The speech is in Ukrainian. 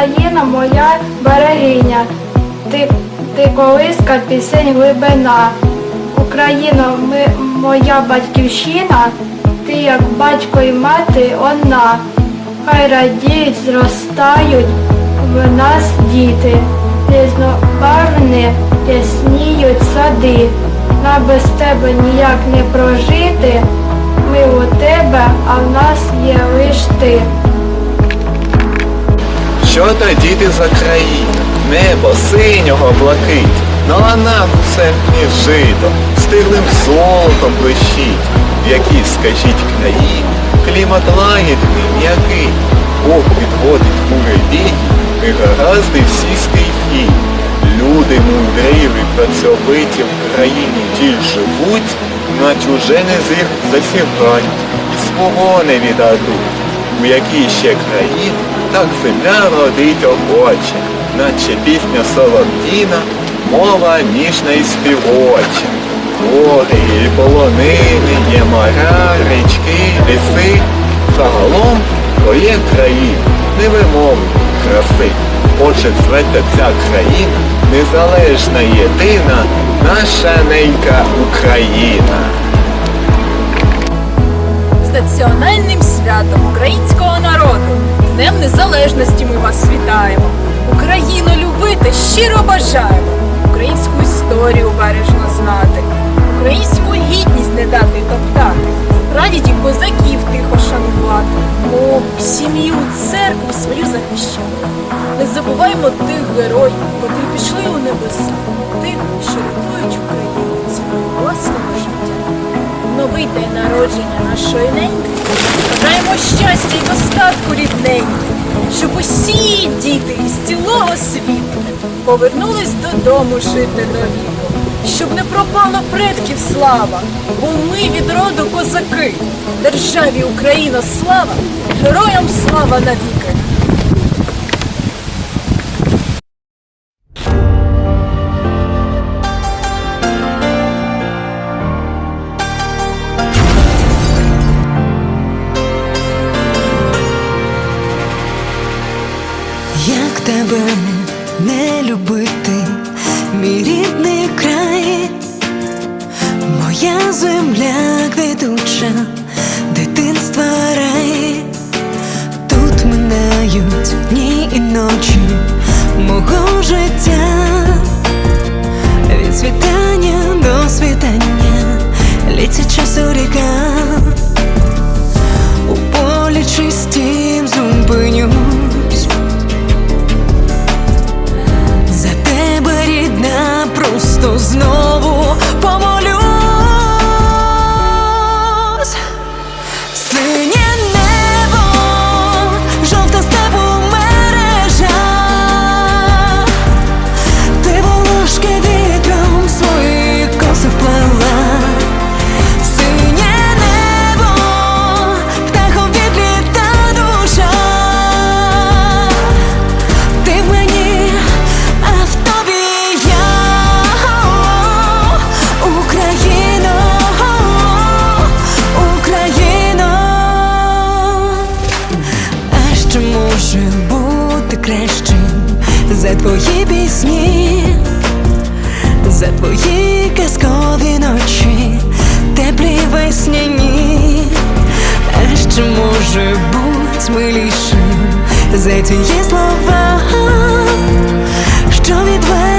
Україна моя берегиня, ти, ти колиска пісень глибина. Україно, ми, моя батьківщина, ти як батько і мати одна. Хай радіють, зростають в нас діти, різнобарвні ясніють сади. Нам без тебе ніяк не прожити. Ми у тебе, а в нас є лиш ти. Що то діти за країна? Небо синього блакить, на ланах у серпні жито, стиглим золотом блищить, в якій, скажіть, країні, клімат лагідний, м'який, Бог підводить буревій, і гаразди всі стихії. Люди мудріві, працьовиті в країні ті живуть, на чужини з їх засягають і свого не віддадуть. У якій ще країні так земля родить охоче, наче пісня солов'їна, мова ніжна і співоча. Гори і полонини, є моря, річки, ліси. Загалом то є країна, невимовна краси. Отже, зветься ця країна, незалежна єдина, наша ненька Україна. з національним святом українського народу. Днем Незалежності ми вас вітаємо. Україну любити щиро бажаємо. Українську історію бережно знати, українську гідність не дати топтати, прадідів козаків тихо шанувати, мову, сім'ю, церкву свою захищати. Не забуваймо тих героїв, котрі пішли у небеса, тих, що рятують Україну ціною власного життя новий день народження нашої неньки. Бажаємо щастя і достатку рідненьки, щоб усі діти із цілого світу повернулись додому жити довіру. щоб не пропала предків слава, бо ми від роду козаки, державі Україна слава, героям слава навіки. Як тебе не любити, мій рідний край, моя земля квітуча, дитинства рай, тут минають дні і ночі мого життя, за твої пісні, за твої казкові ночі, теплі весняні, а що може бути милішим за ті слова, що відвели.